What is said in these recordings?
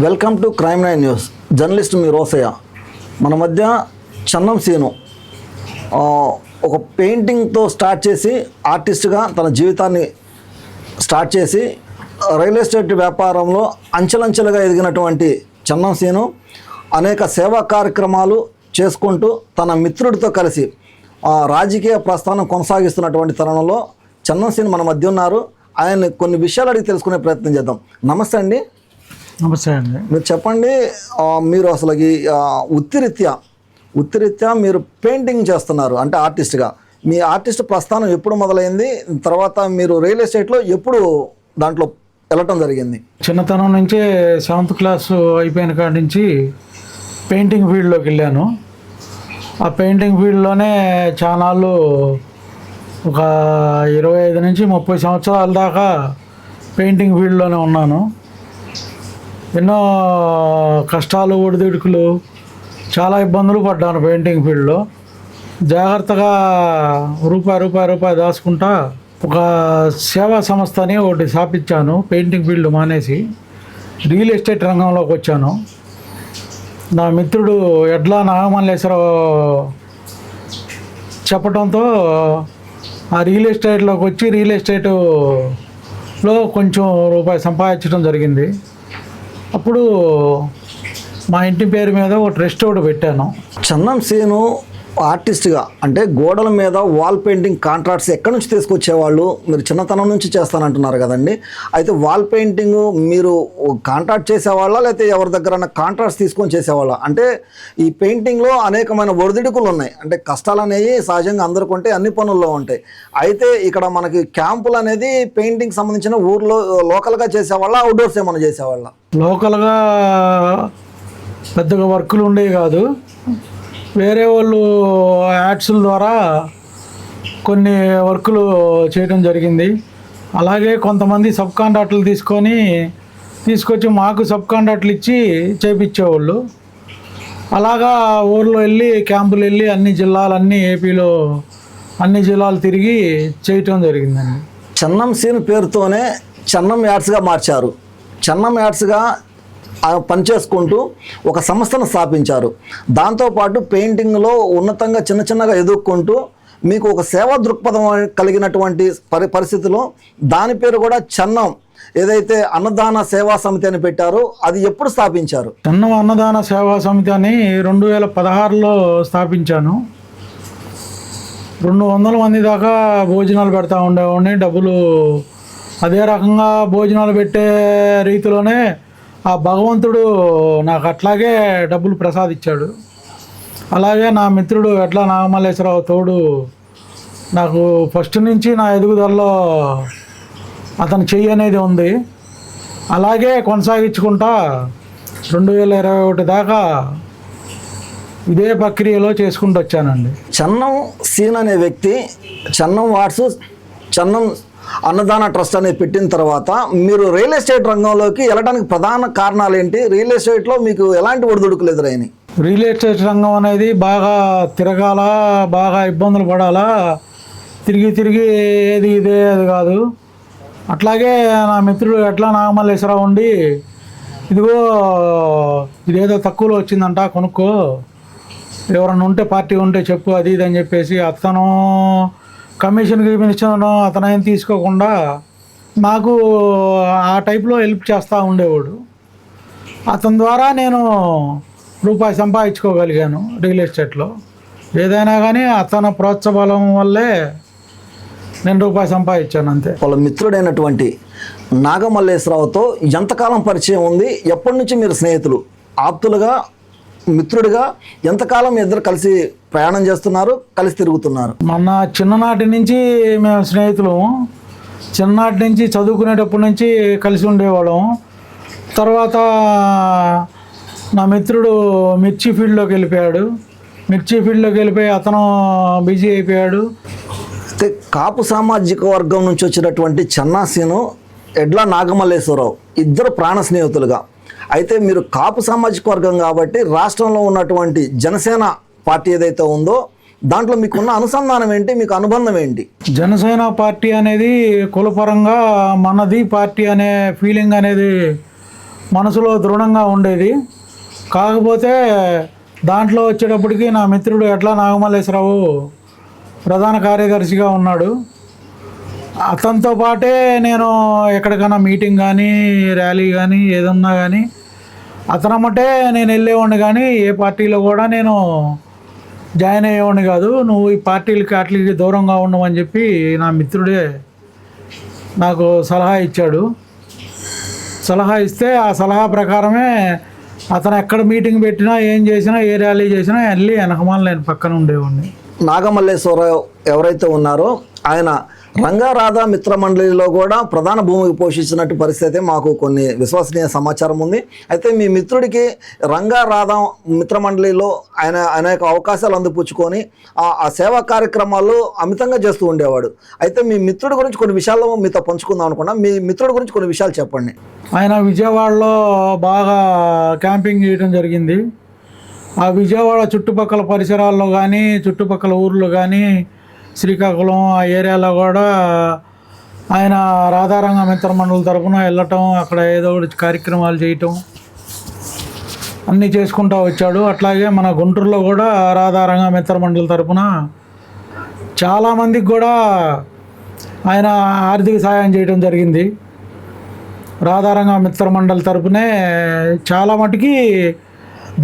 Welcome to crime nine news. Journalist మీ రోసయ్య. మన మధ్య చన్నం scene. ఒక పెయింటింగ్తో స్టార్ట్ చేసి ఆర్టిస్ట్గా తన జీవితాన్ని స్టార్ట్ చేసి రియల్ ఎస్టేట్ వ్యాపారంలో అంచెలంచెలుగా ఎదిగినటువంటి చన్నం సీను అనేక సేవా కార్యక్రమాలు చేసుకుంటూ తన మిత్రుడితో కలిసి ఆ, రాజకీయ ప్రస్థానం కొనసాగిస్తున్నటువంటి తరుణంలో చన్నం సీను మన మధ్య ఉన్నారు. ఆయన్ని కొన్ని విషయాలు అడిగి తెలుసుకునే ప్రయత్నం చేద్దాం. నమస్తే అండి. నమస్తే అండి. మీరు చెప్పండి మీరు అసలు ఈ వృత్తిరీత్యా వృత్తిరీత్యా మీరు పెయింటింగ్ చేస్తున్నారు అంటే ఆర్టిస్ట్గా. మీ ఆర్టిస్ట్ ప్రస్థానం ఎప్పుడు మొదలైంది తర్వాత మీరు రియల్ ఎస్టేట్లో ఎప్పుడు దాంట్లో వెళ్ళటం జరిగింది? చిన్నతనం నుంచే సెవెంత్ క్లాస్ అయిపోయిన కాడి నుంచి పెయింటింగ్ ఫీల్డ్లోకి వెళ్ళాను. ఆ పెయింటింగ్ ఫీల్డ్లోనే చాలాళ్ళు ఒక ఇరవై ఐదు నుంచి ముప్పై సంవత్సరాల దాకా పెయింటింగ్ ఫీల్డ్లోనే ఉన్నాను. ఎన్నో కష్టాలు ఒడిదుడుకులు చాలా ఇబ్బందులు పడ్డాను పెయింటింగ్ ఫీల్డ్లో. జాగ్రత్తగా రూపాయి రూపాయి రూపాయి దాచుకుంటా ఒక సేవా సంస్థ అని ఒకటి స్థాపించాను పెయింటింగ్ ఫీల్డ్ మానేసి. రియల్ ఎస్టేట్ రంగంలోకి వచ్చాను. నా మిత్రుడు ఎడ్ల నాగమల్లేశ్వరరావు చెప్పడంతో ఆ రియల్ ఎస్టేట్లోకి వచ్చి రియల్ ఎస్టేట్లో కొంచెం రూపాయి సంపాదించడం జరిగింది. అప్పుడు మా ఇంటి పేరు మీద ఒక ట్రస్ట్ ఒకటి పెట్టాను. చందం సీను ఆర్టిస్ట్గా అంటే గోడల మీద వాల్ పెయింటింగ్ కాంట్రాక్ట్స్ ఎక్కడి నుంచి తీసుకొచ్చేవాళ్ళు? మీరు చిన్నతనం నుంచి చేస్తానంటున్నారు కదండి. అయితే వాల్ పెయింటింగ్ మీరు కాంట్రాక్ట్ చేసేవాళ్ళ? లేకపోతే ఎవరి దగ్గర కాంట్రాక్ట్స్ తీసుకొని చేసేవాళ్ళ? అంటే ఈ పెయింటింగ్లో అనేకమైన ఒడిదుడుకులు ఉన్నాయి అంటే కష్టాలు అనేవి సహజంగా అందరికి ఉంటాయి అన్ని పనుల్లో ఉంటాయి. అయితే ఇక్కడ మనకి క్యాంపులు అనేది పెయింటింగ్ సంబంధించిన ఊర్లో లోకల్గా చేసేవాళ్ళ? అవుట్డోర్స్ ఏమైనా చేసేవాళ్ళ? లోకల్గా పెద్దగా వర్కులు ఉండేవి కాదు. వేరే వాళ్ళు యాడ్స్ల ద్వారా కొన్ని వర్కులు చేయడం జరిగింది. అలాగే కొంతమంది సబ్ కాంట్రాక్టులు తీసుకొని తీసుకొచ్చి మాకు సబ్ కాంట్రాక్టులు ఇచ్చి చేపించేవాళ్ళు. అలాగా ఊర్లో వెళ్ళి క్యాంపులు వెళ్ళి అన్ని జిల్లాలన్నీ ఏపీలో అన్ని జిల్లాలు తిరిగి చేయటం జరిగిందండి. చెన్నం సీన్ పేరుతోనే చెన్నం యాడ్స్గా మార్చారు. చెన్నం యాడ్స్గా పనిచేసుకుంటూ ఒక సంస్థను స్థాపించారు. దాంతోపాటు పెయింటింగ్లో ఉన్నతంగా చిన్న చిన్నగా ఎదుర్కొంటూ మీకు ఒక సేవా దృక్పథం కలిగినటువంటి పరి పరిస్థితిలో దాని పేరు కూడా చన్నం. ఏదైతే అన్నదాన సేవా సమితి అని పెట్టారో అది ఎప్పుడు స్థాపించారు? చెన్నం అన్నదాన సేవా సమితి అని రెండు వేల పదహారులో స్థాపించాను. రెండు వందల మంది దాకా భోజనాలు పెడతా ఉండేవాడిని. డబ్బులు అదే రకంగా భోజనాలు పెట్టే రీతిలోనే ఆ భగవంతుడు నాకు అట్లాగే డబ్బులు ప్రసాదించాడు. అలాగే నా మిత్రుడు ఎట్లా నాగమల్లేశ్వరరావు తోడు నాకు ఫస్ట్ నుంచి నా ఎదుగుదలలో అతని చెయ్యి అనేది ఉంది. అలాగే కొనసాగించుకుంటా రెండు వేల ఇరవై ఒకటి దాకా ఇదే ప్రక్రియలో చేసుకుంటూ వచ్చానండి. చన్నం సీన్ అనే వ్యక్తి చన్నం వాట్స్ చన్నం అన్నదాన ట్రస్ట్ అనేది పెట్టిన తర్వాత మీరు రియల్ ఎస్టేట్ రంగంలోకి వెళ్ళడానికి ప్రధాన కారణాలు ఏంటి రియల్ ఎస్టేట్లో మీకు ఎలాంటి ఒడిదుడుకులు ఎదురైనాయి? రియల్ ఎస్టేట్ రంగం అనేది బాగా తిరగాల బాగా ఇబ్బందులు పడాలా? తిరిగి తిరిగి ఏది ఇదే అది కాదు. అట్లాగే నా మిత్రుడు ఎట్లా నాగమల్లేశ్వరరావు ఉండి ఇదిగో ఇదేదో తక్కువలో వచ్చిందంట కొనుక్కో. ఎవరన్నా ఉంటే పార్టీ ఉంటే చెప్పు అది ఇది అని చెప్పేసి అతను కమిషన్కి ఇచ్చిన అతను ఏం తీసుకోకుండా నాకు ఆ టైప్లో హెల్ప్ చేస్తూ ఉండేవాడు. అతని ద్వారా నేను రూపాయి సంపాదించుకోగలిగాను రియల్ ఎస్టేట్లో. ఏదైనా కానీ అతని ప్రోత్సాహం వల్లే నేను రూపాయి సంపాదించాను అంతే. వాళ్ళ మిత్రుడైనటువంటి నాగమల్లేశ్వరరావుతో ఎంతకాలం పరిచయం ఉంది? ఎప్పటి నుంచి మీరు స్నేహితులు? ఆప్తులుగా మిత్రుడిగా ఎంతకాలం ఇద్దరు కలిసి ప్రయాణం చేస్తున్నారు కలిసి తిరుగుతున్నారు? మొన్న చిన్ననాటి నుంచి మేము స్నేహితులు. చిన్ననాటి నుంచి చదువుకునేటప్పటి నుంచి కలిసి ఉండేవాళ్ళం. తర్వాత నా మిత్రుడు మిర్చి ఫీల్డ్లోకి వెళ్ళిపోయాడు. మిర్చి ఫీల్డ్లోకి వెళ్ళిపోయి అతను బిజీ అయిపోయాడు. అయితే కాపు సామాజిక వర్గం నుంచి వచ్చినటువంటి చెన్నాసీను ఎడ్ల నాగమల్లేశ్వరరావు ఇద్దరు ప్రాణ స్నేహితులుగా అయితే మీరు కాపు సామాజిక వర్గం కాబట్టి రాష్ట్రంలో ఉన్నటువంటి జనసేన పార్టీ ఏదైతే ఉందో దాంట్లో మీకున్న అనుసంధానం ఏంటి మీకు అనుబంధం ఏంటి? జనసేన పార్టీ అనేది కులపరంగా మనది పార్టీ అనే ఫీలింగ్ అనేది మనసులో దృఢంగా ఉండేది. కాకపోతే దాంట్లో వచ్చేటప్పటికి నా మిత్రుడు ఎట్లా నాగమల్లేశ్వరరావు ప్రధాన కార్యదర్శిగా ఉన్నాడు. అతనితో పాటే నేను ఎక్కడికైనా మీటింగ్ కానీ ర్యాలీ కానీ ఏదన్నా కానీ అతనమ్మటే నేను వెళ్ళేవాడిని కానీ ఏ పార్టీలో కూడా నేను జాయిన్ అయ్యేవాడిని కాదు. నువ్వు ఈ పార్టీలకి వాటికి దూరంగా ఉండమని చెప్పి నా మిత్రుడే నాకు సలహా ఇచ్చాడు. సలహా ఇస్తే ఆ సలహా ప్రకారమే అతను ఎక్కడ మీటింగ్ పెట్టినా ఏం చేసినా ఏ ర్యాలీ చేసినా వెళ్ళి వెనకమాల నేను పక్కన ఉండేవాడిని. నాగమల్లేశ్వరరావు ఎవరైతే ఉన్నారో ఆయన రంగారాధా మిత్ర మండలిలో కూడా ప్రధాన భూమికి పోషించినట్టు పరిస్థితి మాకు కొన్ని విశ్వసనీయ సమాచారం ఉంది. అయితే మీ మిత్రుడికి రంగారాధా మిత్ర మండలిలో ఆయన అనేక అవకాశాలు అందిపుచ్చుకొని ఆ ఆ సేవా కార్యక్రమాలు అమితంగా చేస్తూ ఉండేవాడు. అయితే మీ మిత్రుడి గురించి కొన్ని విషయాలు మీతో పంచుకుందాం అనుకున్నా. మీ మిత్రుడి గురించి కొన్ని విషయాలు చెప్పండి. ఆయన విజయవాడలో బాగా క్యాంపింగ్ చేయడం జరిగింది. ఆ విజయవాడ చుట్టుపక్కల పరిసరాల్లో కానీ చుట్టుపక్కల ఊర్లో కానీ శ్రీకాకుళం ఆ ఏరియాలో కూడా ఆయన రాధారంగ మిత్ర మండలి తరఫున వెళ్ళటం అక్కడ ఏదో ఒకటి కార్యక్రమాలు చేయటం అన్నీ చేసుకుంటూ వచ్చాడు. అట్లాగే మన గుంటూరులో కూడా రాధారంగ మిత్ర మండలి తరపున చాలామందికి కూడా ఆయన ఆర్థిక సహాయం చేయడం జరిగింది. రాధారంగ మిత్ర మండలి తరపునే చాలా మటుకి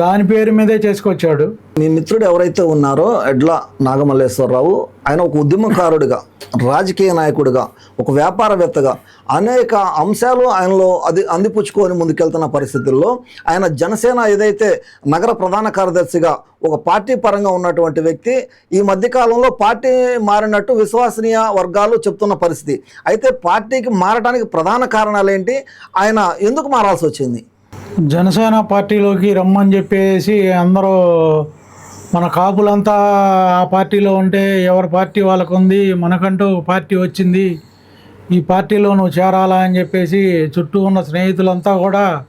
దాని పేరు మీదే చేసుకొచ్చాడు. మీ మిత్రుడు ఎవరైతే ఉన్నారో ఎడ్ల నాగమల్లేశ్వరరావు ఆయన ఒక ఉద్యమకారుడిగా రాజకీయ నాయకుడిగా ఒక వ్యాపారవేత్తగా అనేక అంశాలు ఆయనలో అది అందిపుచ్చుకొని ముందుకెళ్తున్న పరిస్థితుల్లో ఆయన జనసేన ఏదైతే నగర ప్రధాన కార్యదర్శిగా ఒక పార్టీ పరంగా ఉన్నటువంటి వ్యక్తి ఈ మధ్యకాలంలో పార్టీ మారినట్టు విశ్వసనీయ వర్గాలు చెప్తున్న పరిస్థితి. అయితే పార్టీకి మారడానికి ప్రధాన కారణాలు ఏంటి ఆయన ఎందుకు మారాల్సి వచ్చింది? జనసేన పార్టీలోకి రమ్మని చెప్పేసి అందరూ మన కాపులంతా ఆ పార్టీలో ఉంటే ఎవరి పార్టీ వాళ్ళకు ఉంది మనకంటూ పార్టీ వచ్చింది. ఈ పార్టీలో నువ్వు చేరాలా అని చెప్పేసి చుట్టూ ఉన్న స్నేహితులంతా కూడా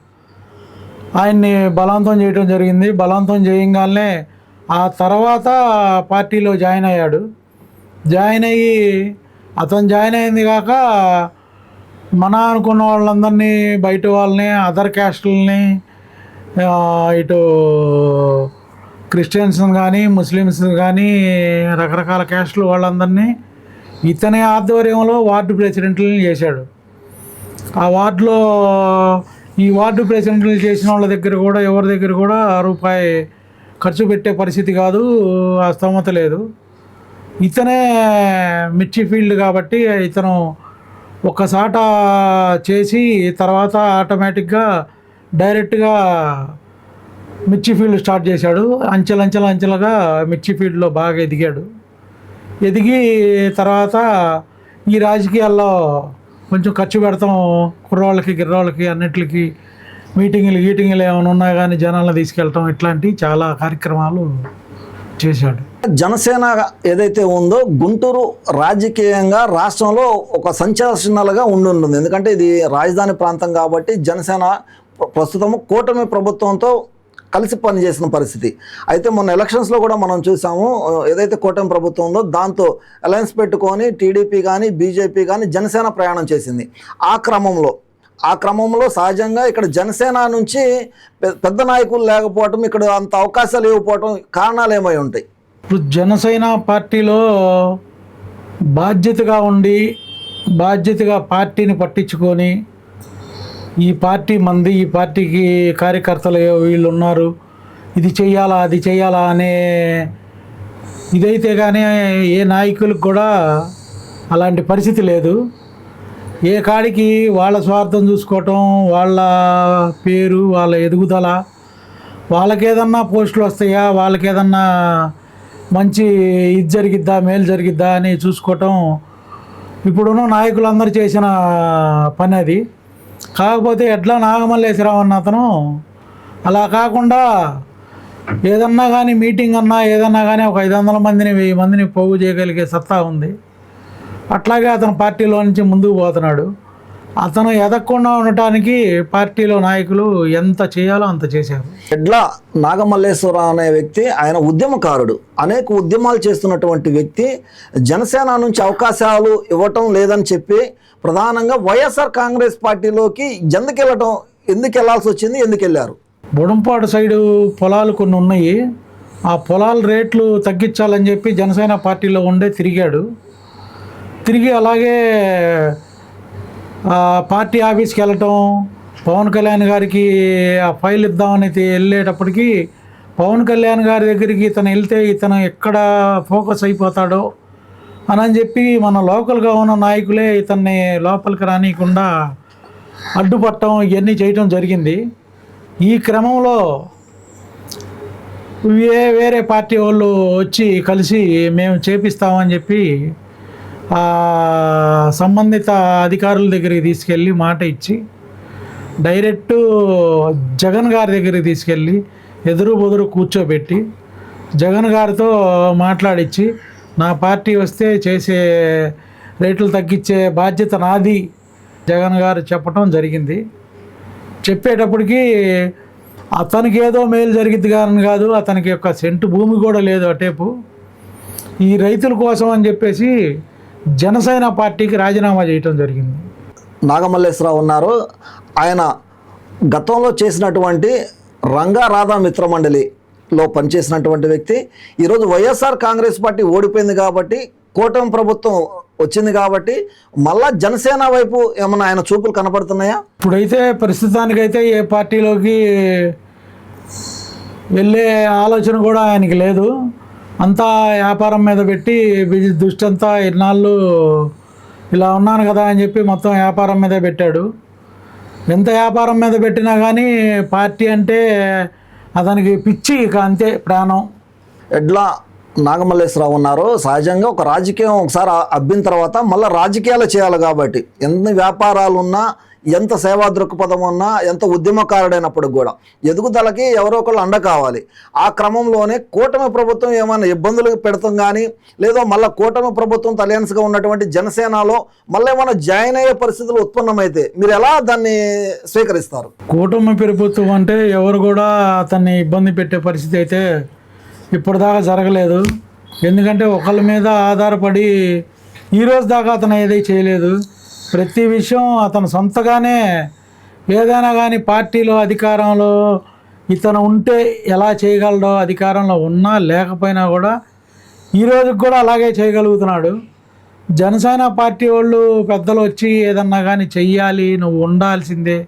ఆయన్ని బలవంతం చేయడం జరిగింది. బలవంతం చేయగానే ఆ తర్వాత పార్టీలో జాయిన్ అయ్యాడు. జాయిన్ అయ్యి అతను జాయిన్ అయింది కాక మన అనుకున్న వాళ్ళందరినీ బయట వాళ్ళని అదర్ క్యాస్టులని ఇటు క్రిస్టియన్స్ కానీ ముస్లిమ్స్ కానీ రకరకాల క్యాస్టులు వాళ్ళందరినీ ఇతని ఆధ్వర్యంలో వార్డు ప్రెసిడెంట్లను చేశాడు. ఆ వార్డులో ఈ వార్డు ప్రెసిడెంట్లు చేసిన వాళ్ళ దగ్గర కూడా ఎవరి దగ్గర కూడా రూపాయి ఖర్చు పెట్టే పరిస్థితి కాదు ఆ స్తోమత లేదు. ఇతనే మిర్చి ఫీల్డ్ కాబట్టి ఇతను ఒక్కసాట చేసి తర్వాత ఆటోమేటిక్గా డైరెక్ట్గా మిర్చి ఫీల్డ్ స్టార్ట్ చేశాడు. అంచెలంచెల అంచెలుగా మిర్చి ఫీల్డ్లో బాగా ఎదిగాడు. ఎదిగి తర్వాత ఈ రాజకీయాల్లో కొంచెం ఖర్చు పెడతాం కుర్రోళ్ళకి గిర్రోళ్ళకి అన్నిటికి మీటింగులు గీటింగులు ఏమైనా ఉన్నా కానీ జనాలను తీసుకెళ్ళటం ఇట్లాంటి చాలా కార్యక్రమాలు చేశాడు. జనసేన ఏదైతే ఉందో గుంటూరు రాజకీయంగా రాష్ట్రంలో ఒక సంచలనాలుగా ఉండి ఉంటుంది ఎందుకంటే ఇది రాజధాని ప్రాంతం కాబట్టి జనసేన ప్రస్తుతము కూటమి ప్రభుత్వంతో కలిసి పనిచేసిన పరిస్థితి. అయితే మొన్న ఎలక్షన్స్లో కూడా మనం చూసాము ఏదైతే కూటమి ప్రభుత్వం ఉందో దాంతో అలయన్స్ పెట్టుకొని టీడీపీ కానీ బీజేపీ కానీ జనసేన ప్రయాణం చేసింది. ఆ క్రమంలో ఆ క్రమంలో సహజంగా ఇక్కడ జనసేన నుంచి పెద్ద నాయకులు లేకపోవటం ఇక్కడ అంత అవకాశాలు ఇవ్వకపోవటం కారణాలు ఏమై ఉంటాయి. ఇప్పుడు జనసేన పార్టీలో బాధ్యతగా ఉండి బాధ్యతగా పార్టీని పట్టించుకొని ఈ పార్టీ మంది ఈ పార్టీకి కార్యకర్తలు వీళ్ళు ఉన్నారు ఇది చేయాలా అది చేయాలా అనే ఇదైతే కానీ ఏ నాయకులకు కూడా అలాంటి పరిస్థితి లేదు. ఏ కాడికి వాళ్ళ స్వార్థం చూసుకోవటం వాళ్ళ పేరు వాళ్ళ ఎదుగుదల వాళ్ళకేదన్నా పోస్టులు వస్తాయా వాళ్ళకేదన్నా మంచి ఇది జరిగిద్దా మేలు జరిగిద్దా అని చూసుకోవటం ఇప్పుడున్న నాయకులందరూ చేసిన పని అది. కాకపోతే ఎట్లా నాగమల్లేశ్వరరావు అన్న అతను అలా కాకుండా ఏదన్నా కానీ మీటింగ్ అన్నా ఏదన్నా కానీ ఒక ఐదు వందల మందిని వెయ్యి మందిని పోగు చేయగలిగే సత్తా ఉంది. అట్లాగే అతను పార్టీలో నుంచి ముందుకు పోతున్నాడు. అతను ఎదగకుండా ఉండటానికి పార్టీలో నాయకులు ఎంత చేయాలో అంత చేశారు. ఎడ్ల నాగమల్లేశ్వరరావు అనే వ్యక్తి ఆయన ఉద్యమకారుడు. అనేక ఉద్యమాలు చేస్తున్నటువంటి వ్యక్తి జనసేన నుంచి అవకాశాలు ఇవ్వటం లేదని చెప్పి ప్రధానంగా వైఎస్ఆర్ కాంగ్రెస్ పార్టీలోకి ఎందుకెళ్ళటం ఎందుకు వెళ్ళాల్సి వచ్చింది ఎందుకు వెళ్ళారు? బుడంపాడు సైడు పొలాలు కొన్ని ఉన్నాయి. ఆ పొలాల రేట్లు తగ్గించాలని చెప్పి జనసేన పార్టీలో ఉండే తిరిగాడు. తిరిగి అలాగే పార్టీ ఆఫీస్కి వెళ్ళటం పవన్ కళ్యాణ్ గారికి ఆ ఫైల్ ఇద్దామని వెళ్ళేటప్పటికి పవన్ కళ్యాణ్ గారి దగ్గరికి ఇతను వెళ్తే ఇతను ఎక్కడ ఫోకస్ అయిపోతాడో అని అని చెప్పి మన లోకల్గా ఉన్న నాయకులే ఇతన్ని లోపలికి రానియకుండా అడ్డుపట్టడం ఇవన్నీ చేయటం జరిగింది. ఈ క్రమంలో వేరే పార్టీ వాళ్ళు వచ్చి కలిసి మేము చేపిస్తామని చెప్పి సంబంధిత అధికారుల దగ్గరికి తీసుకెళ్ళి మాట ఇచ్చి డైరెక్ట్ జగన్ గారి దగ్గరికి తీసుకెళ్ళి ఎదురు బెదురు కూర్చోబెట్టి జగన్ గారితో మాట్లాడించి నా పార్టీ వస్తే చేసే రేట్లు తగ్గించే బాధ్యత నాది జగన్ గారు చెప్పటం జరిగింది. చెప్పేటప్పటికి అతనికి ఏదో మేలు జరిగింది కానీ కాదు అతనికి యొక్క సెంటు భూమి కూడా లేదు అటేపు ఈ రైతుల కోసం అని చెప్పేసి జనసేన పార్టీకి రాజీనామా చేయటం జరిగింది. నాగమల్లేశ్వరరావు ఉన్నారు. ఆయన గతంలో చేసినటువంటి రంగా రాధా మిత్ర మండలిలో పనిచేసినటువంటి వ్యక్తి. ఈరోజు వైఎస్ఆర్ కాంగ్రెస్ పార్టీ ఓడిపోయింది కాబట్టి కూటమి ప్రభుత్వం వచ్చింది కాబట్టి మళ్ళా జనసేన వైపు ఏమన్నా ఆయన చూపులు కనపడుతున్నాయా? ఇప్పుడైతే ప్రస్తుతానికైతే ఏ పార్టీలోకి వెళ్ళే ఆలోచన కూడా ఆయనకి లేదు. అంతా వ్యాపారం మీద పెట్టి బిజీ దృష్టి అంతా ఇన్నాళ్ళు ఇలా ఉన్నాను కదా అని చెప్పి మొత్తం వ్యాపారం మీదే పెట్టాడు. ఎంత వ్యాపారం మీద పెట్టినా కానీ పార్టీ అంటే అతనికి పిచ్చి ఇక అంతే ప్రాణం. ఎడ్ల నాగమల్లేశ్వరరావు ఉన్నారు. సహజంగా ఒక రాజకీయం ఒకసారి అబ్బిన తర్వాత మళ్ళీ రాజకీయాలు చేయాలి కాబట్టి. ఎన్ని వ్యాపారాలు ఉన్నా ఎంత సేవా దృక్పథం ఉన్నా ఎంత ఉద్యమకారుడైనప్పుడు కూడా ఎదుగుదలకి ఎవరో ఒకళ్ళు అండ కావాలి. ఆ క్రమంలోనే కూటమి ప్రభుత్వం ఏమైనా ఇబ్బందులు పెడతాం కానీ లేదో మళ్ళీ కూటమి ప్రభుత్వం తలయన్స్గా ఉన్నటువంటి జనసేనలో మళ్ళీ ఏమైనా జాయిన్ అయ్యే పరిస్థితులు ఉత్పన్నమైతే మీరు ఎలా దాన్ని స్వీకరిస్తారు? కూటమి ప్రభుత్వం అంటే ఎవరు కూడా అతన్ని ఇబ్బంది పెట్టే పరిస్థితి అయితే ఇప్పటిదాకా జరగలేదు. ఎందుకంటే ఒకళ్ళ మీద ఆధారపడి ఈ రోజు దాకా అతను ఏదీ చేయలేదు. ప్రతి విషయం అతను సొంతగానే ఏదైనా కానీ పార్టీలో అధికారంలో ఇతను ఉంటే ఎలా చేయగలడో అధికారంలో ఉన్నా లేకపోయినా కూడా ఈ కూడా అలాగే చేయగలుగుతున్నాడు. జనసేన పార్టీ వాళ్ళు పెద్దలు వచ్చి ఏదన్నా కానీ చెయ్యాలి నువ్వు ఉండాల్సిందే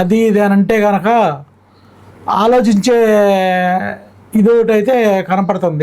అది ఇది అని అంటే కనుక ఆలోచించే ఇదొకటైతే కనపడుతుంది.